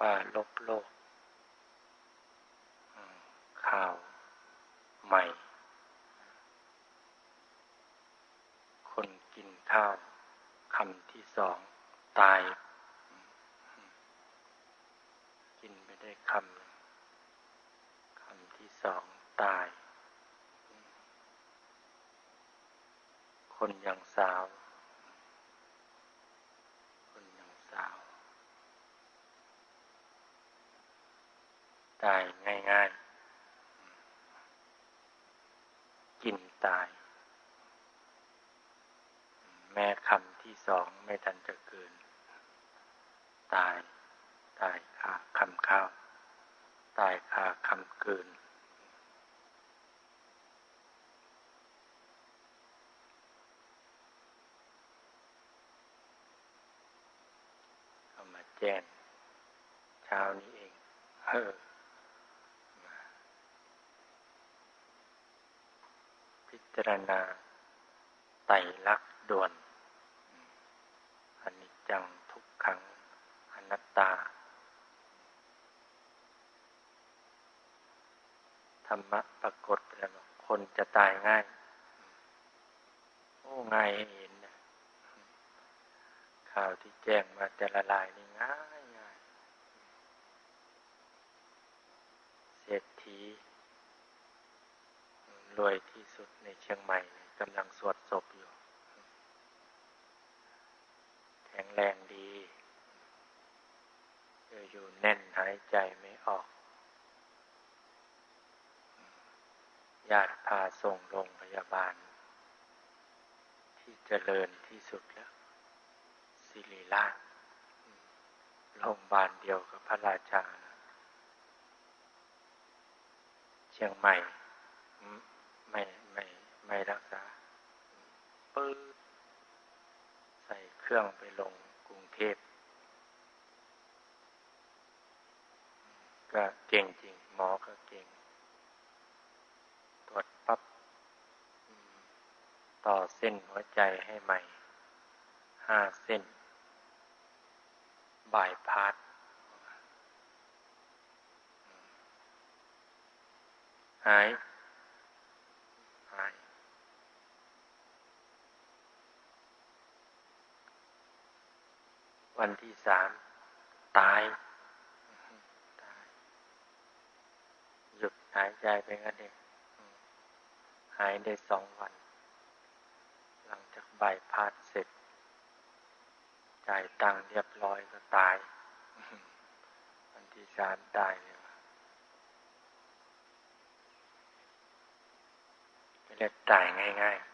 ป่าลบโลก ข่าวใหม่ คนกินข้าวคำที่สองตาย กินไม่ได้คำคำที่สองตาย คนยังสาว ตายง่าย ๆ กินตาย แม่คำที่สองไม่ทันจะเกิน ตาย ตายคาคำข้าว ตายคาคำเกินเอามาแจ้งเช้านี้เอง เออจารณาไตรลักษณ์ด่วนอนิจจังทุกขังอนัตตา ธรรมะปรากฏแล้วคนจะตายง่าย โอ้ง่ายเห็นนะข่าวที่แจ้งมาแต่ละลายนี่ง่ายง่ายเศรษฐี รวยที่สุดในเชียงใหม่กำลังสวดศพอยู่ แข็งแรงดีอยู่แน่นหายใจไม่ออกญาติพาส่งโรงพยาบาล ที่เจริญที่สุดแล้วศิริราชโรงพยาบาลเดียวกับพระราชา เชียงใหม่ ไม่ไม่ไม่รักษาปื้ใส่เครื่องไปลงกรุงเทพก็เก่งจริง หมอก็เก่ง ตรวจปับ๊บต่อเส้นหัวใจให้ใหม่ ห้าเส้น บายพาดหาย วันที่สามตาย หยุดหายใจไปกันเองหายได้สองวัน หลังจากใบพาดเสร็จจ่ายตังเรียบร้อยก็ตาย วันที่สามตายเลยไม่ได้ตายง่าย ๆ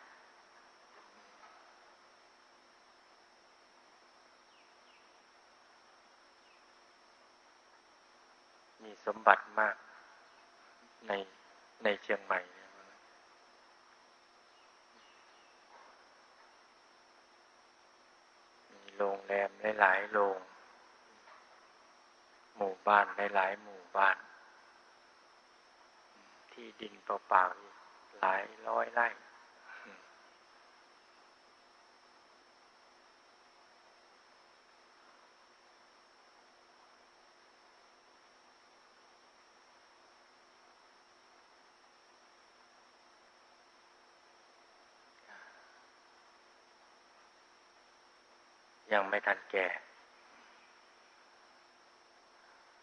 มี สมบัติมากในในเชียงใหม่มีโรงแรมหลายๆโรงหมู่บ้านหลายๆหมู่บ้าน ที่ดินเปล่าๆหลายร้อยไร่ ยังไม่ทันแก่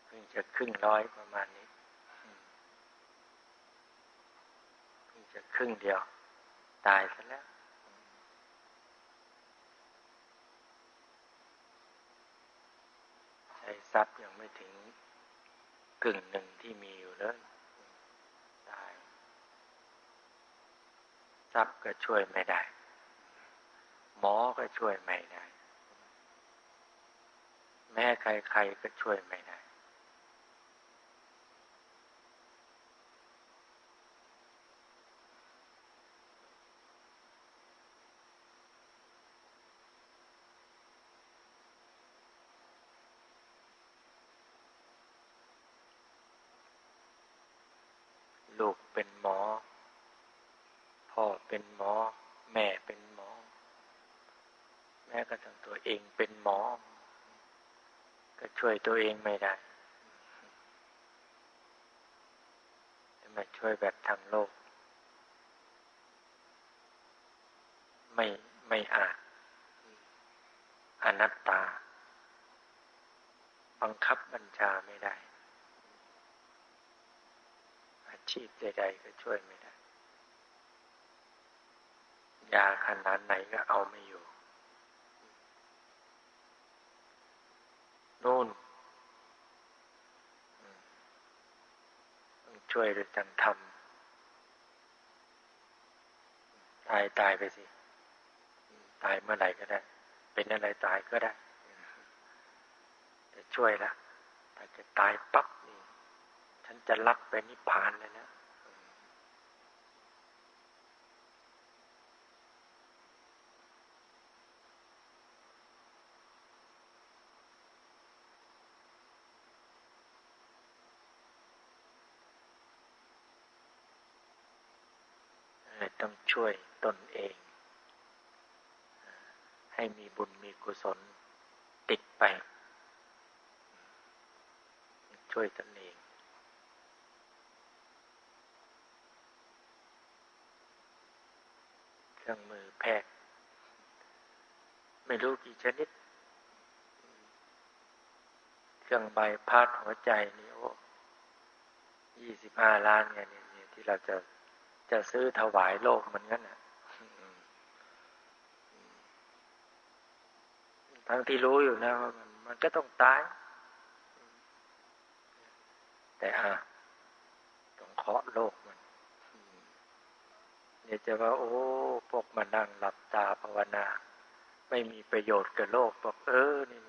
เพิ่งจะครึ่งร้อยประมาณนี้เพิ่งจะครึ่งเดียว ตายซะแล้วใช้ทรัพย์ยังไม่ถึงกึ่งหนึ่งที่มีอยู่เลยตายทรัพย์ก็ช่วยไม่ได้ หมอก็ช่วยไม่ได้ แม่ใครๆก็ช่วยไม่ได้ ลูกเป็นหมอ พ่อเป็นหมอ แม่เป็นหมอ แม่ก็ทั้งตัวเองเป็นหมอ ก็ช่วยตัวเองไม่ได้จะมาช่วยแบบทางโลก ไม่ไม่อาจอนัตตา บังคับบัญชาไม่ได้ อาชีพใด ๆ ก็ช่วยไม่ได้ ยาขนาดไหนก็เอาไม่อยู่ นู่นช่วยด้วยกันทำตายตายไปสิ ตายเมื่อไหร่ก็ได้ เป็นอะไรตายก็ได้จะช่วยละถ้าจะตายปั๊บนี่ ฉันจะลักไปนิพพานเลยนะต้อง ช่วยตนเอง ให้มีบุญมีกุศลติดไป ช่วยตนเอง เครื่องมือแพทย์ไม่รู้กี่ชนิด เครื่องใบพัดหัวใจนี่โอ้ยี่สิบห้าล้านไงเนี่ยที่เราจะ จะซื้อถวายโลกมันงั้นะทั้งที่รู้อยู่นะว่ามันมันก็ต้องตาย แต่อะต้องเคาะโลกมันเนี่ยจะว่า โอ้ พวกมานั่งหลับตาภาวนา ไม่มีประโยชน์กับโลกบอกเออนี่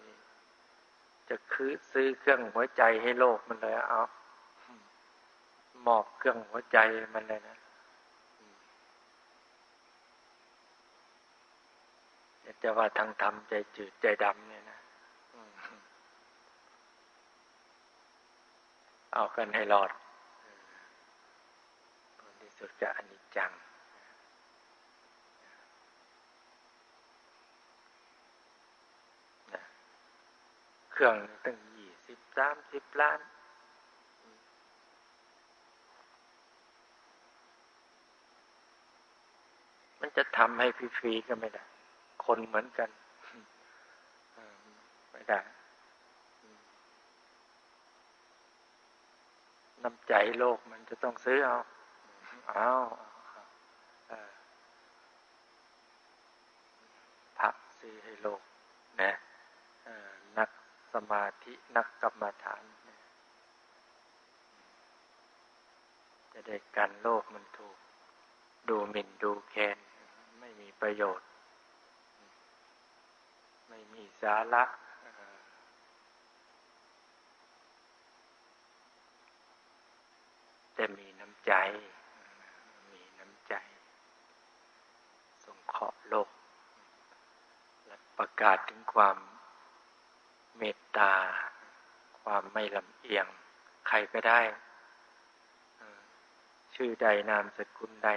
จะคือซื้อเครื่องหัวใจให้โลกมันเลยเอามอบเครื่องหัวใจมันเลยนะ จะว่าทางธรรมใจจืดใจดำเนี่ยนะเอากันให้รอดผลที่สุดก็อนิจจังเครื่องตั้งยี่สิบสามสิบล้านมันจะทำให้ฟรีๆก็ไม่ได้ คนเหมือนกันไม่ได้น้ำใจโลกมันจะต้องซื้อเอาเอาพระซื้อให้โลกนะนักสมาธินักกรรมฐานจะได้กันโลกมันถูก ดูหมิ่นดูแคนไม่มีประโยชน์ มีสาระ แต่มีน้ำใจ มีน้ำใจ สงเคราะห์โลก และประกาศถึงความเมตตา ความไม่ลำเอียง ใครก็ได้ ชื่อใดนามสกุลใด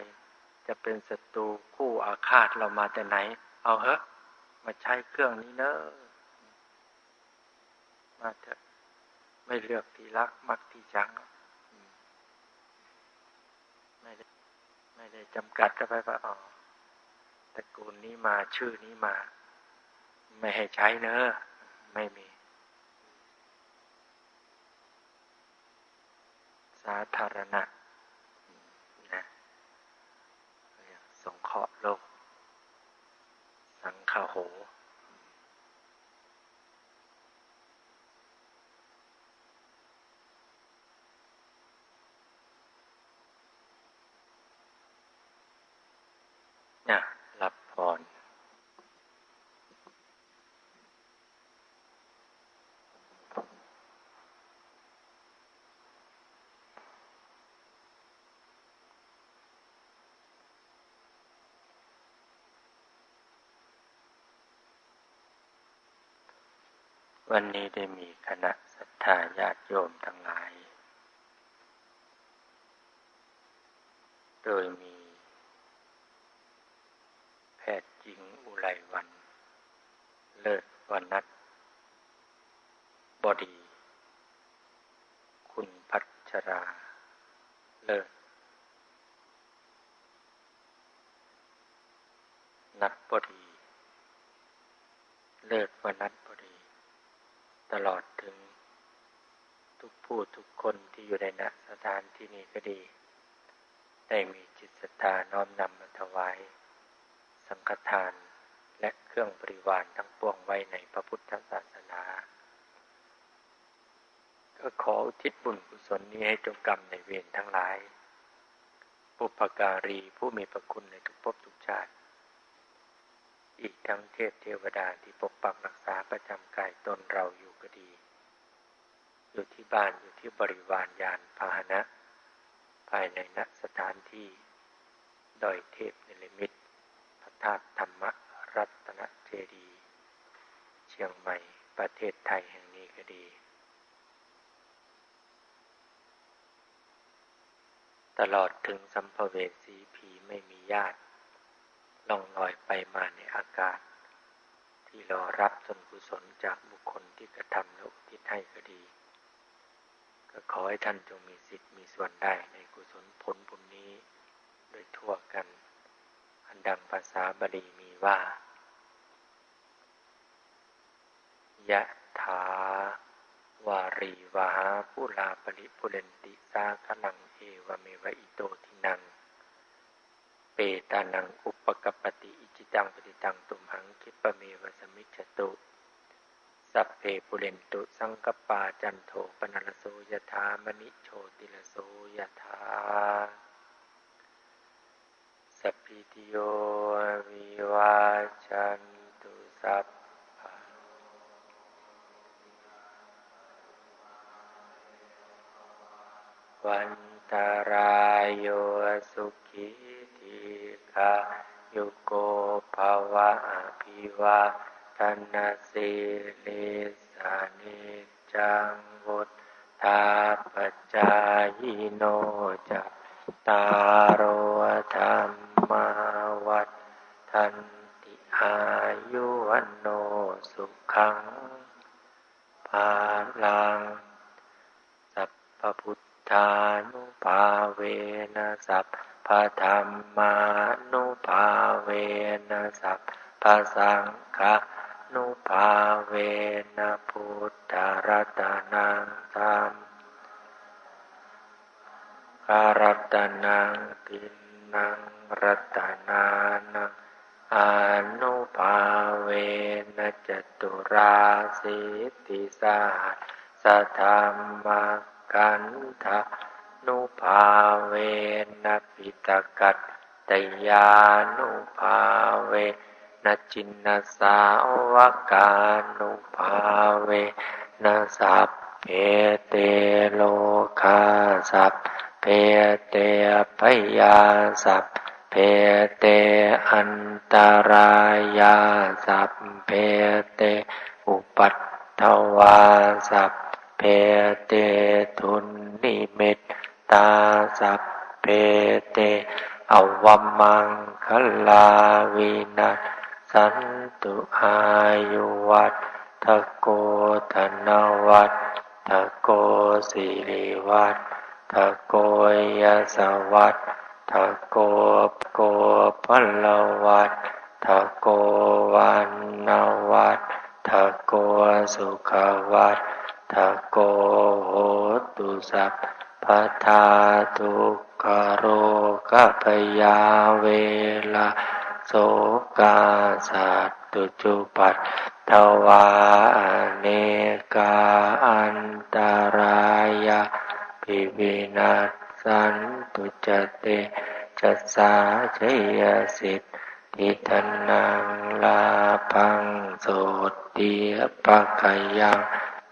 จะเป็นศัตรูคู่อาฆาตเรามาแต่ไหน เอาเถอะ มาใช้เครื่องนี้เนอะมาเถอะไม่เลือกที่รักมักที่ชังไม่ได้ไม่ได้จำกัดกันไปว่าอ๋อตระกูลนี้มาชื่อนี้มา ไม่ให้ใช้เนอะไม่มี สาธารณะ อาโหนะรับพร วันนี้ได้มีคณะศรัทธาญาติโยมทั้งหลาย โดยมี แพทย์หญิงอุไรวัน เลิศวันนัทบดี คุณพัชรา เลิศ นัดบดี เลิศวันนัทบดี ตลอดถึงทุกผู้ทุกคนที่อยู่ในณสถานที่นี้ก็ดี ได้มีจิตศรัทธาน้อมนำมาถวาย สังฆทานและเครื่องบริวารทั้งปวงไว้ในพระพุทธศาสนา ก็ขออุทิศบุญกุศลนี้ให้เจ้ากรรมในเวรทั้งหลายปุปการีผู้มีพระคุณในทุกภพทุกชาติ อีกทั้งเทพเทวดาที่ปกปักรักษาประจำกายตนเราอยู่ก็ดี อยู่ที่บ้านอยู่ที่บริวารยานพาหนะ ภายในณสถานที่ดอยเทพนิลมิตพระธาตุธรรมรัตนเจดีย์เชียงใหม่ประเทศไทยแห่งนี้ก็ดี ตลอดถึงสัมภเวสีผีไม่มีญาติ ล่องลอยไปมาในอากาศ ที่รอรับส่วนกุศลจากบุคคลที่กระทำและอุทิศให้ก็ดี ก็ขอให้ท่านจงมีสิทธิ์มีส่วนได้ในกุศลผลบุญนี้ โดยทั่วกัน อันดังภาษาบาลีมีว่ายะถาวารีวาหาปุลาปริปุเรนติสาคลังเอวเมวะอิโตทินัง เปตานังอุปกปปติอิจิตังปฏิตังตุมหังคิปเมวะสมิจตุ สัพเพปุเรนตุสังกปาจันโทปนรโสยถามณิโชติลโสยถาสัพพิติโยวิวาจันตุสัพวันตารายโยสุขี ทีคายุโกภวะอภิวาทนาสิลิสานิจังวุธาปจายโนจัตตารโอธรรมาวัฏทันติอายุวันโนสุขังภาลัง สัพพุทธานุภาเวนะสัพพธรรมานุภาเวนะสัพพะสังฆานุภาเวนะพุทธรัตนังธรรมการัตนังตินังรัตนานังอนุภาเวนะจตุราสิติสาสธรรมกันทานุภาเวนะปิตกัตตยานุภาเวนะ จินนสาวกานุภาเวนะสัพเพเตโลคาสัพเพเตพยาสัพเพเตอันตรายาสัพเพเตอุปัตถวาสัพเพเตทุนนิมิตตาสัพเพเตอวัมมังคลาวินา สันตุอายุวัตทะโกธนวัตทะโกสิริวัตทะโกยสวัตทะโกโกพลวัตทะโกวันนวัตทะโกสุขวัตทะโกโหตุสัพพทาทุกขโรกพยาเวลา โสกาสัตตุจุปัตถวาเนกาอันตรายาปิวินาสันตุจเตจัสสาเจยสิทธิทนังลาพังโสติปะกยัง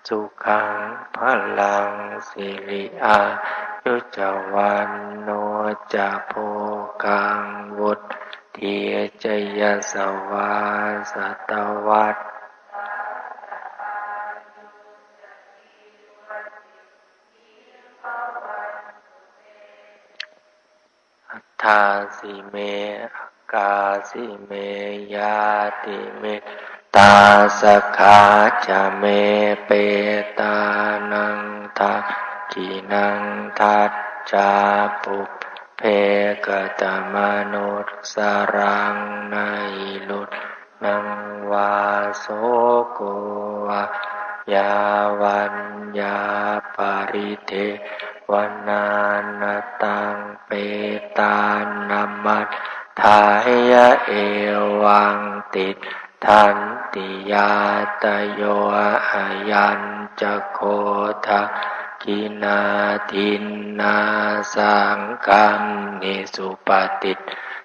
สุขังพลังสิริอายุจวันโนจะโพกังวุฒ เทียจยสวาสตวัตอัฏฐาสิเมกาสิเมยาติเมตาสขาจะเมเปตานังทากินังทัจจาปุเพ กตมนุษสรังในลุดนังวาโสโกวายาวันยาปาริเทวนนานตังเปตานามัตทายะเอวังติดทันติยาตโยอายันจะโคทะ กินาทินนาสังกังนิสุปฏิ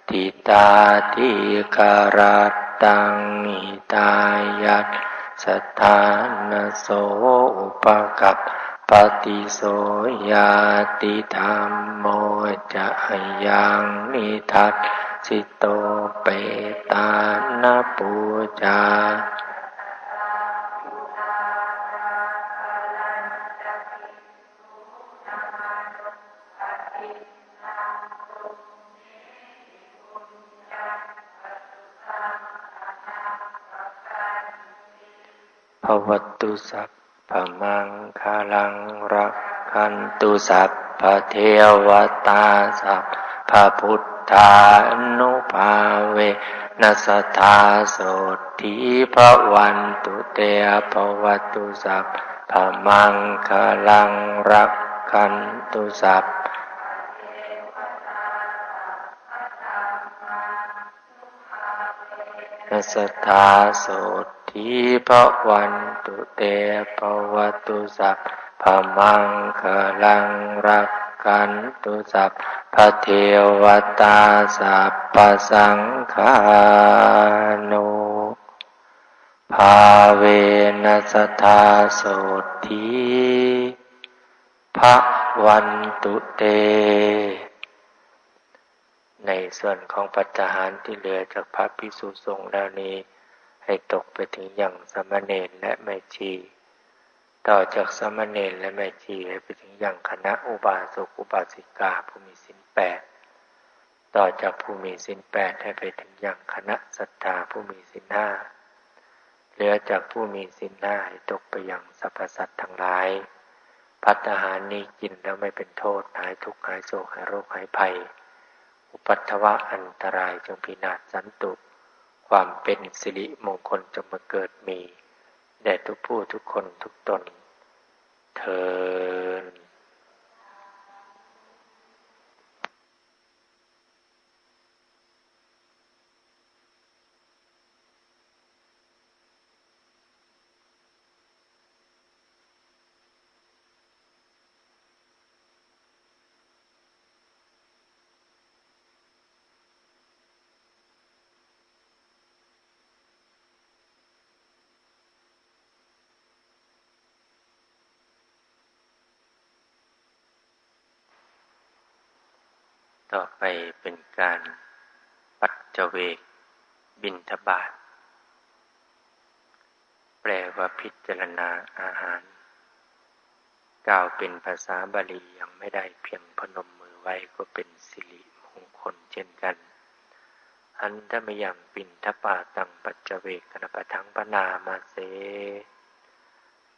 ทิตาทิคารัตตังอิตายัตสถานโสอุปกัปปฏิโสยาติธรรมโมจะยังนิทัตสิโตเปตานาปูจา วัตุสัพพมังคาลังรักขันตุสัพพเทวตาสัพพพุทธานุภาเวนัสธาโสทีพระวันตุเตภวัตุสัพพมังคาลังรักขันตุสัพนัสธาโส ทีพระวันตุเตภวตุสัพพมังคลังรักกันตุสัพพเทวตาสัพพสังฆานุภาเวนัสธาโสทีพระวันตุเต ในส่วนของปัจจหารที่เหลือจากพระพิสุสงฆ์แล้วนี้ ให้ตกไปถึงอย่างสมณเณรและแม่ชี ต่อจากสมณเณรและแม่ชีให้ไปถึงอย่างคณะอุบาสกอุบาสิกาผู้มีสินแปดต่อจากผู้มีสินแปดให้ไปถึงอย่างคณะศรัทธาผู้มีสินห้าเหลือจากผู้มีสินห้าให้ตกไปอย่างสรรพสัตว์ทั้งหลาย พัฒหารนี้กินแล้วไม่เป็นโทษหายทุกข์หายโศกหายโรคหายภัย อุปัตถวะอันตรายจงพินาศสันตุ ความเป็นสิริมงคลจะมาเกิดมีแด่ทุกผู้ทุกคนทุกตนเธอ ต่อไปเป็นการปัจเจเวกบินทบาท แปลว่าพิจารณาอาหาร กล่าวเป็นภาษาบาลียังไม่ได้เพียงพนมมือไว้ก็เป็นสิริมงคลเช่นกัน อันถ้ามยังปินทปาตังปัจเจเวกนปทังปนามาเส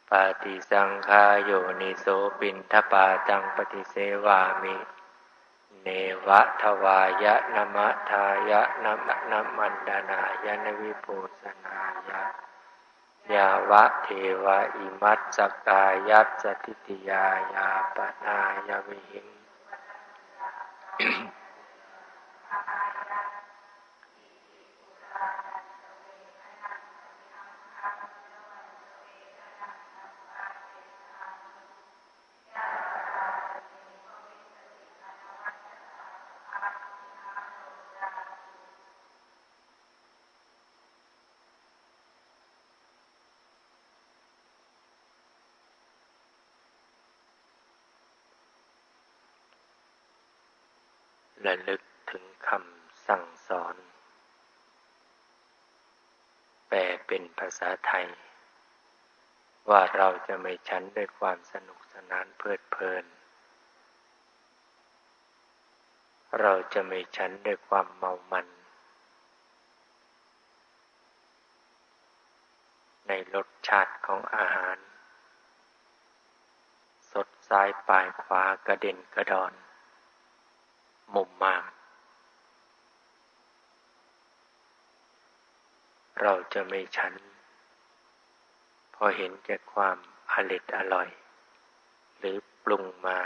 ปาติสังคาโยนิโสปินทปาตังปฏิเสวามิ เนวะทวายะนมะทายะนมะนมันดานายะนวิปูสนายะยาวะเทวะอิมัตสกายัตสติติยายาปนายวิหิง และลึกถึงคำสั่งสอน แปลเป็นภาษาไทย ว่าเราจะไม่ชั้นด้วยความสนุกสนานเพลิดเพลิน เราจะไม่ชั้นด้วยความเมามัน ในรสชาติของอาหาร สดซ้ายปลายขวากระเด็นกระดอน มุมมาก เราจะไม่ชั้นพอเห็นแก่ความอริดอร่อย หรือปรุงมา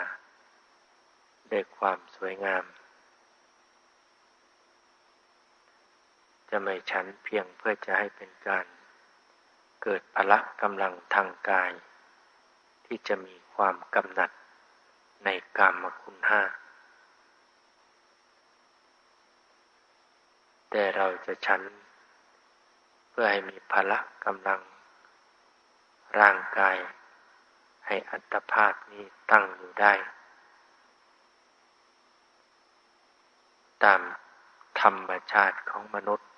ด้วยความสวยงาม จะไม่ชั้นเพียงเพื่อจะให้เป็นการเกิดพละกำลังทางกาย ที่จะมีความกำหนัดในกามคุณห้า แต่เราจะชั้นเพื่อให้มีพละกำลัง ร่างกาย ให้อัตภาพนี้ตั้งอยู่ได้ ตามธรรมชาติของมนุษย์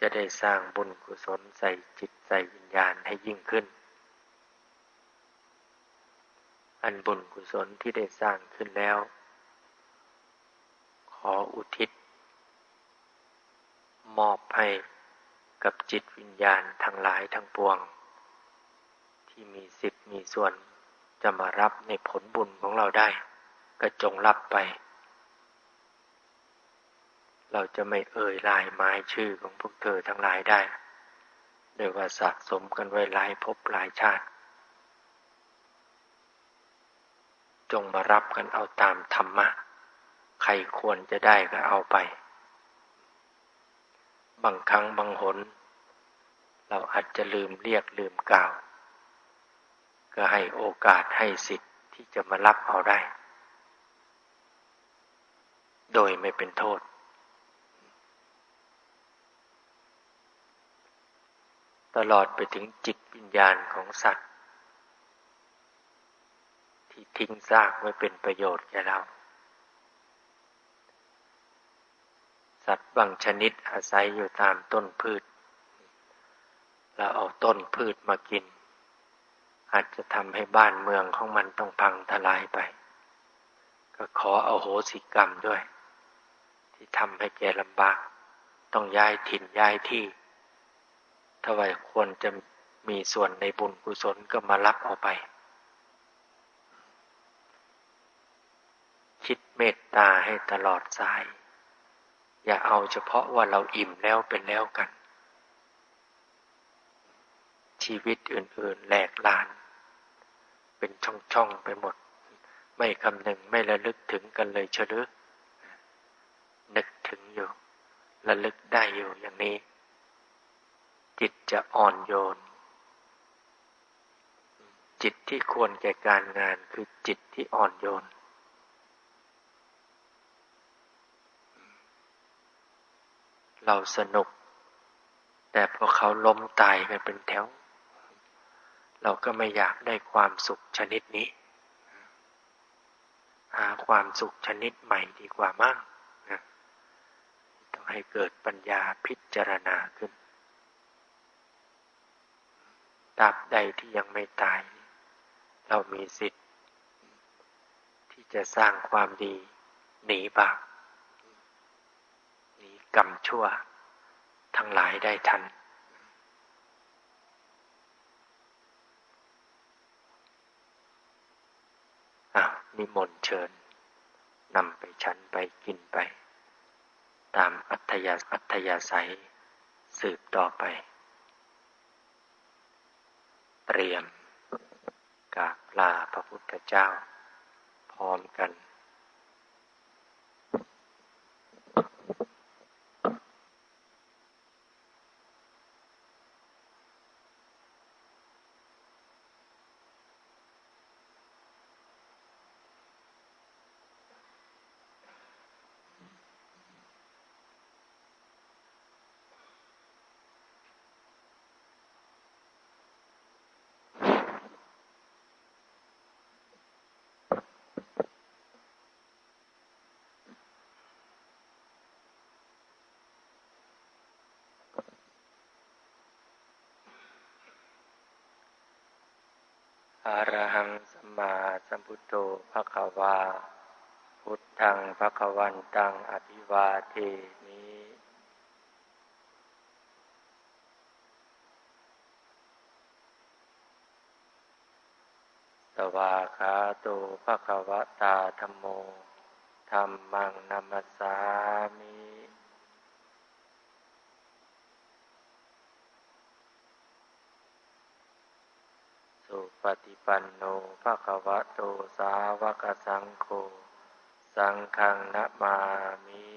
จะได้สร้างบุญกุศลใส่จิตใส่วิญญาณให้ยิ่งขึ้น อันบุญกุศลที่ได้สร้างขึ้นแล้ว ขออุทิศ มอบให้กับจิตวิญญาณทั้งหลายทั้งปวง ที่มีสิทธิ์มีส่วนจะมารับในผลบุญของเราได้ ก็จงรับไป เราจะไม่เอ่ยลายไม้ชื่อของพวกเธอทั้งหลายได้โดยว่าสะสมกันไว้หลายภพหลายชาติ จงมารับกันเอาตามธรรมะ ใครควรจะได้ก็เอาไป บางครั้งบางหน เราอาจจะลืมเรียกลืมกล่าว ก็ให้โอกาสให้สิทธิ์ที่จะมารับเอาได้ โดยไม่เป็นโทษ ตลอดไปถึงจิตวิญญาณของสัตว์ ที่ทิ้งซากไว้เป็นประโยชน์แก่เรา สัตว์บางชนิดอาศัยอยู่ตามต้นพืชเราเอาต้นพืชมากิน อาจจะทำให้บ้านเมืองของมันต้องพังทลายไป ก็ขอเอาโหสิกรรมด้วย ที่ทำให้แกลำบาก ต้องย้ายถิ่นย้ายที่ถ้าไว้ควรจะมีส่วนในบุญกุศลก็มารับเอาไป คิดเมตตาให้ตลอดสาย อย่าเอาเฉพาะว่าเราอิ่มแล้วเป็นแล้วกัน ชีวิตอื่น ๆแหลกลาน เป็นช่อง ๆ ไปหมด ไม่คำหนึ่งไม่ระลึกถึงกันเลยเชลึกนึกถึงอยู่ระลึกได้อยู่อย่างนี้ จิตจะอ่อนโยน จิตที่ควรแก่การงานคือจิตที่อ่อนโยน เราสนุก แต่พอเขาล้มตายกันเป็นแถว เราก็ไม่อยากได้ความสุขชนิดนี้ หาความสุขชนิดใหม่ดีกว่ามากนะต้องให้เกิดปัญญาพิจารณาขึ้นตราบใดที่ยังไม่ตาย เรามีสิทธิ์ ที่จะสร้างความดีหนีบาป กรรมชั่ว ทั้งหลายได้ทันอะนิมนต์เชิญนำไปชั้นไปกินไป ตามอัธยาอัธยาศัย สืบต่อไป เตรียมกราบลาพระพุทธเจ้า พร้อมกัน อรหังสัมมาสัมพุทโธภะคะวา พุทธังภะคะวันตังอภิวาเทมิสวาคาโตภะคะวะตาธรรมโมธรรมังนัมสสามิ สุ ปฏิปันโนภะคะวะโตสาวกสังโฆ สังฆังนะมามิ